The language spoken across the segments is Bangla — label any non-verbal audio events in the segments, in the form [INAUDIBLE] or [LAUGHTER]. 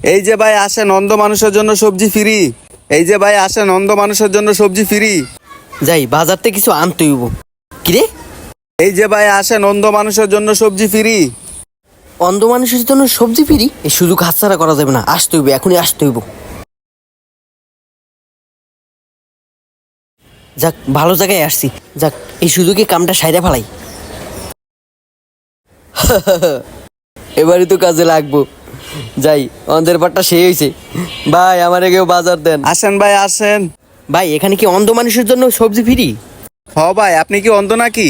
এই যে ভাই আসেন অন্ধ মানুষের জন্য সবজি ফ্রি এই যে ভাই আসেন অন্ধ মানুষের জন্য সবজি ফ্রি যাই বাজার থেকে কিছু আনতে হইব। কিরে এই যে ভাই আসেন অন্ধ মানুষের জন্য সবজি ফ্রি অন্ধ মানুষের জন্য সবজি ফিরি? এই সুযোগ হাতছাড়া করা যাবে না আসতে হইব এখনই আসতে হইব। যাক ভালো জায়গায় আসছি। যাক এই সুযোগে কামটা সাইডে ফেলাই। [LAUGHS] এবারই তো কাজে লাগবো। যাই অন্ধের পাটটা সেই হয়েছে ভাই আমার কেউ বাজার দেন। আসেন ভাই আসেন। ভাই এখানে কি অন্ধ মানুষের জন্য সবজি ফিরি? হ ভাই আপনি কি অন্ধ নাকি?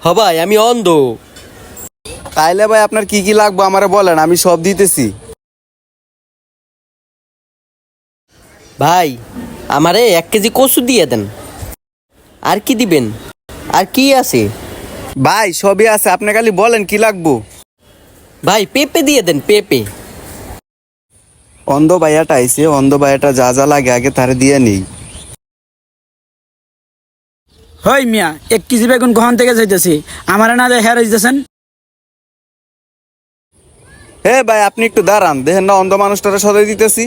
হ ভাই আমি অন্ধ। তাইলে ভাই আপনার কি কি লাগবে আমারে বলেন আমি সব দিতেছি। ভাই আমারে এক কেজি কচু দিয়ে দেন। আর কি দিবেন? আর কি আছে? ভাই সবই আছে আপনি খালি বলেন কি লাগবো। ভাই পেঁপে দিয়ে দেন পেঁপে। অন্ধ ভাইয়াটা আইছে অন্ধ ভাইয়াটা যা যা লাগে আগে তারে দিয়ে নেই। হই মিয়া এক কেজি বেগুন কখন থেকে যাইতেছি? আমার না দেয় হেরে দিতেছেন হে ভাই আপনি একটু দাঁড়ান দেখেন না অন্ধ মানুষটারে সদাই দিতেছি।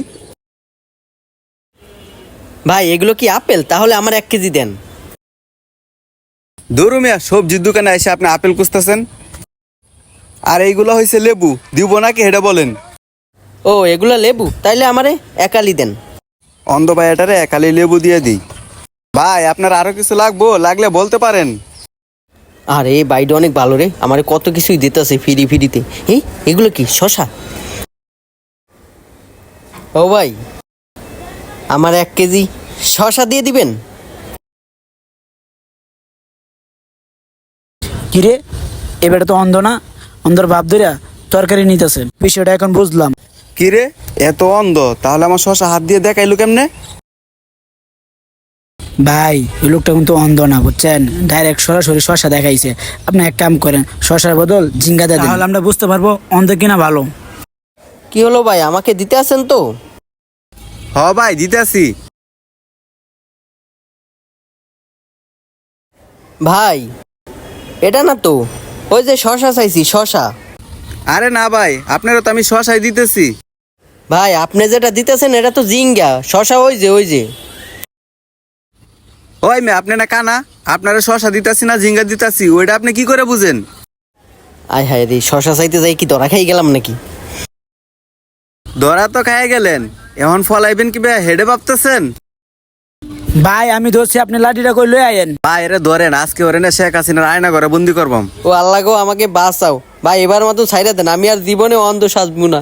ভাই এগুলো কি আপেল? তাহলে আমার এক কেজি দেন। ধরু মিয়া সবজির দোকানে এসে আপনি আপেল খুঁজতেছেন? আর এইগুলো হয়েছে লেবু। দিব নাকি হেটা বলেন। ও এগুলো লেবু? তাইলে আমারে একালি দেন। অন্ধ ভাইয়াটারে একালি লেবু দিয়ে দিই। ভাই আপনার আরও কিছু লাগবো? লাগলে বলতে পারেন। আরে বাইডে অনেক ভালো রে। আমারে কত কিছুই দিতেছে ফিরি ফিরিতে। এই এগুলো কি? শশা? ও ভাই আমার এক কেজি শশা দিয়ে দিবেন? কিরে এবারে তো অন্ধ না? অন্ধর ভাব ধরিয়া তরকারি নিতেছে। বিষয়টা এখন বুঝলাম। কি রে এত অন্ধ তাহলে আমার শশা হাত দিয়ে দেখাইলো কেমনে? ভাই ওই লোকটা কিন্তু অন্ধ না বুঝছেন? ডাইরেক্ট সরাসরি শশা দেখাইছে। আপনি এক কাম করেন শশার বদল ঝিঙ্গা দেন। তাহলে আমরা বুঝতে পারব অন্ধ কিনা ভালো। কি হলো ভাই আমাকে দিতে আছেন তো? হ ভাই দিতেছি। ভাই এটা না তো? ওই যে শশা চাইছি শশা। আরে না ভাই আপনারও তো আমি শশাই দিতেছি। ভাই আপনি যেটা দিতেছেন এটা তো জিঙ্গা। শশা ওই যে ওই যে। ওই মে আপনি না কানা? আপনারা শশা দিতাছি না জিঙ্গা দিতাছি ওইটা আপনি কি করে বুঝেন? আয় হায় রে শশা চাইতে যাই কি ধরা খাই গেলাম নাকি? ধরা তো খাই গেলেন এখন ফলাইবেন কি ভাই হেডে ভাবতেছেন? ভাই আমি ধরছি আপনি লাঠিটা কই লই আয়েন? ভাই এরে ধরেন আজকে ওরে না শেখ হাসিনার আয়না করে বন্দি করবাম ও আল্লাহ গো আমাকে বাঁচাও। ভাই এবার মতো ছাইরা দেন আমি আর জীবনে অন্ধ সাজবো না।